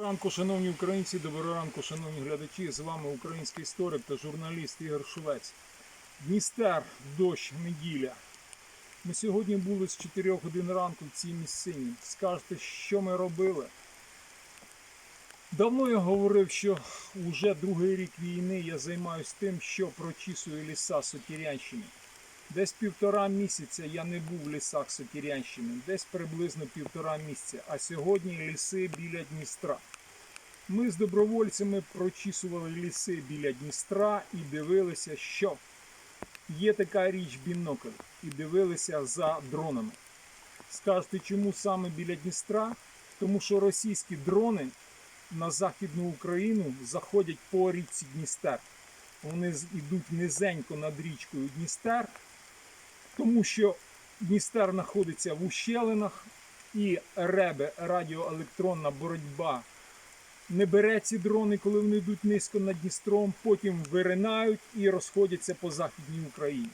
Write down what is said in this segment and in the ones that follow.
ранку, шановні українці, доброго ранку, шановні глядачі. З вами український історик та журналіст Ігор Шувець. Дністер, дощ, неділя. Ми сьогодні були з 4 годин ранку в цій місцині. Скажете, що ми робили? Давно я говорив, що вже другий рік війни я займаюся тим, що прочісую ліса Сокірянщини. Десь півтора місяця я не був в лісах Сокірянщини, десь приблизно півтора місяця, а сьогодні ліси біля Дністра. Ми з добровольцями прочісували ліси біля Дністра і дивилися, що є така річ бінокль, і дивилися за дронами. Скажете, чому саме біля Дністра? Тому що російські дрони на Західну Україну заходять по річці Дністер. Вони йдуть низенько над річкою Дністер, тому що Дністер знаходиться в ущелинах і ребе радіоелектронна боротьба не бере ці дрони, коли вони йдуть низько над Дністром, потім виринають і розходяться по Західній Україні.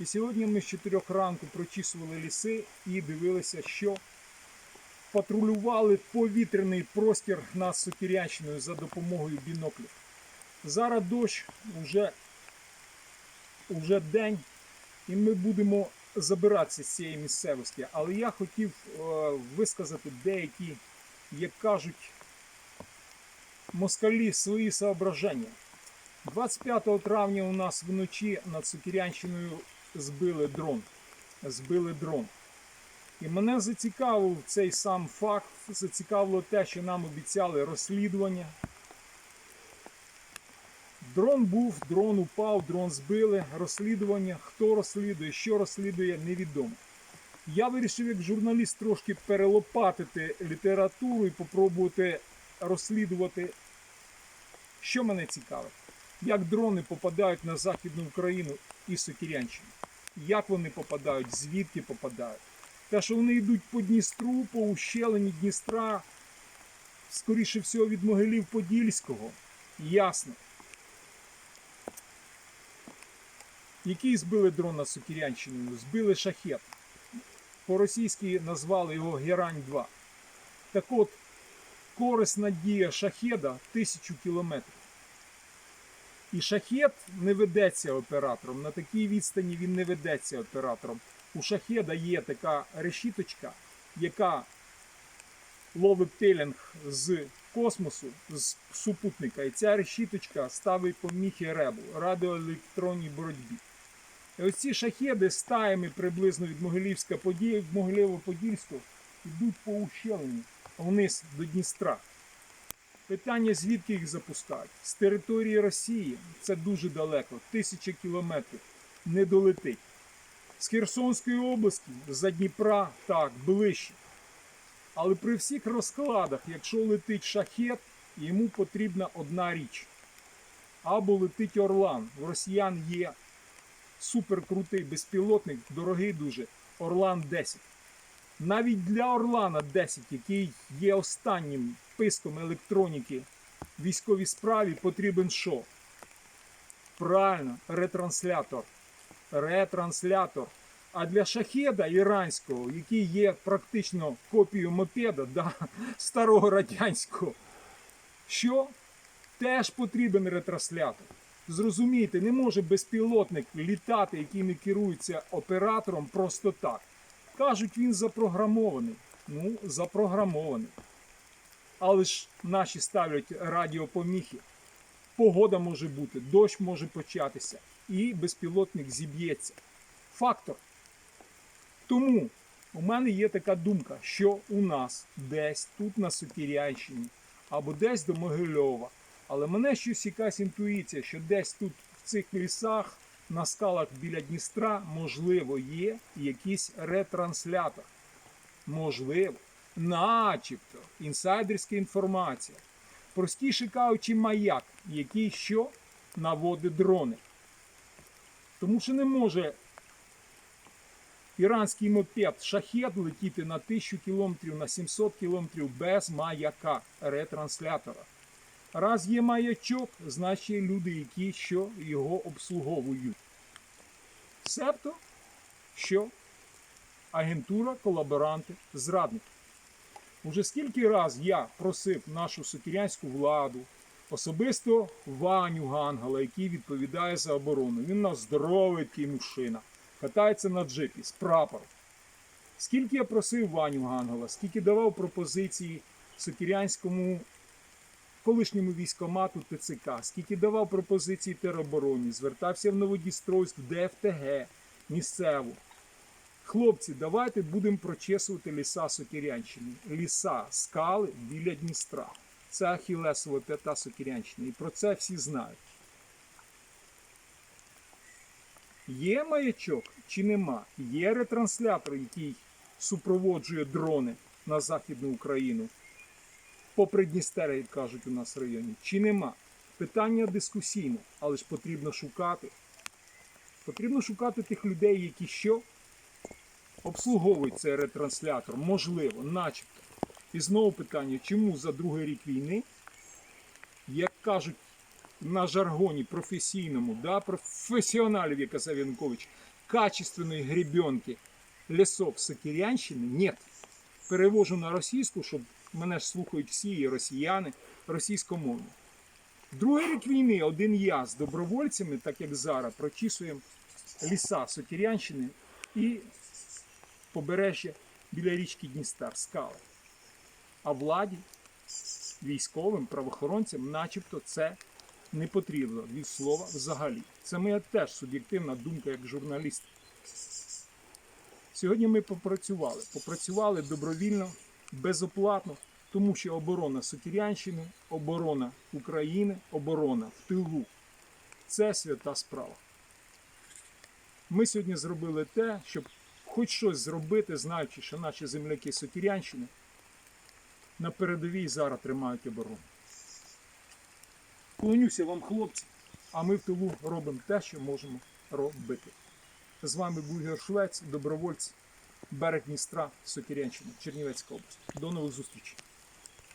І сьогодні ми з 4 ранку прочісували ліси і дивилися, що патрулювали повітряний простір над Сокірянщиною за допомогою біноклів. Зараз дощ уже, уже день, і ми будемо забиратися з цієї місцевості. Але я хотів е, висказати деякі, як кажуть, москалі свої соображення. 25 травня у нас вночі над Сокірянщиною збили дрон. Збили дрон. І мене зацікавив цей сам факт, зацікавило те, що нам обіцяли розслідування. Дрон був, дрон упав, дрон збили. Розслідування, хто розслідує, що розслідує, невідомо. Я вирішив як журналіст трошки перелопатити літературу і попробувати розслідувати, що мене цікавить. Як дрони попадають на Західну Україну і Сокірянщину? Як вони попадають, звідки попадають? Те, що вони йдуть по Дністру, по ущелині Дністра, скоріше всього від Могилів Подільського. Ясно. Який збили дрон над Сокірянщиною? Збили шахет. По-російськи назвали його Герань-2. Так от, корисна дія шахеда тисячу кілометрів. І шахет не ведеться оператором. На такій відстані він не ведеться оператором. У шахеда є така решіточка, яка ловить пелінг з космосу, з супутника. І ця решіточка ставить поміхи ребу, радіоелектронній боротьбі. І ось ці шахеди стаями приблизно від Могилівська Поділь- Могилєво-Подільського йдуть по ущелині вниз до Дністра. Питання, звідки їх запускають? З території Росії це дуже далеко, тисяча кілометрів, не долетить. З Херсонської області, за Дніпра, так, ближче. Але при всіх розкладах, якщо летить шахет, йому потрібна одна річ. Або летить Орлан. В росіян є суперкрутий безпілотник, дорогий дуже, Орлан 10. Навіть для Орлана 10, який є останнім писком електроніки в військовій справі, потрібен що? Правильно, ретранслятор. Ретранслятор. А для шахеда іранського, який є практично копією мопеда да, старого радянського, що теж потрібен ретранслятор. Зрозумійте, не може безпілотник літати, який не керується оператором просто так. Кажуть, він запрограмований. Ну, запрограмований. Але ж наші ставлять радіопоміхи. Погода може бути, дощ може початися, і безпілотник зіб'ється. Фактор. Тому у мене є така думка, що у нас десь тут на Сокірянщині або десь до Могильова. Але мене щось якась інтуїція, що десь тут в цих лісах на скалах біля Дністра, можливо, є якийсь ретранслятор. Можливо, начебто, інсайдерська інформація. Простіше кажучи, маяк, який що наводить дрони. Тому що не може іранський мопед шахет летіти на 1000 км, на 700 км без маяка ретранслятора. Раз є маячок, значить люди, які що його обслуговують. Себто, що агентура, колаборанти, зрадники. Уже скільки раз я просив нашу сокірянську владу, особисто Ваню Гангала, який відповідає за оборону. Він на здоровий такий мужчина, катається на джипі з прапором. Скільки я просив Ваню Гангала, скільки давав пропозиції сокірянському колишньому військомату ТЦК, скільки давав пропозиції теробороні, звертався в Новодістройськ, ДФТГ, місцеву. Хлопці, давайте будемо прочесувати ліса Сокирянщини. Ліса, скали біля Дністра. Це Ахілесова п'ята Сокирянщини. І про це всі знають. Є маячок чи нема? Є ретранслятор, який супроводжує дрони на Західну Україну. Попри Дністер, кажуть у нас в районі. Чи нема? Питання дискусійне, але ж потрібно шукати. Потрібно шукати тих людей, які що? обслуговують цей ретранслятор, можливо, начебто. І знову питання, чому за другий рік війни, як кажуть на жаргоні професійному, да, професіоналів, як казав Янукович, качественної гребенки лісов Сокирянщини нет. Перевожу на російську, щоб мене ж слухають всі і росіяни, російськомовні. Другий рік війни один я з добровольцями, так як зараз, прочісуємо ліса Сокирянщини і побережжя біля річки Дністер, скали. А владі, військовим, правоохоронцям, начебто, це не потрібно від слова взагалі. Це моя теж суб'єктивна думка як журналіст. Сьогодні ми попрацювали. Попрацювали добровільно, безоплатно, тому що оборона Сокірянщини, оборона України, оборона в тилу це свята справа. Ми сьогодні зробили те, щоб хоч щось зробити, знаючи, що наші земляки Сокірянщини на передовій зараз тримають оборону. Клонюся вам, хлопці, а ми в тилу робимо те, що можемо робити. З вами був Ігор Швець, добровольці, берег Дністра, Сокірянщина, Чернівецька область. До нових зустрічей.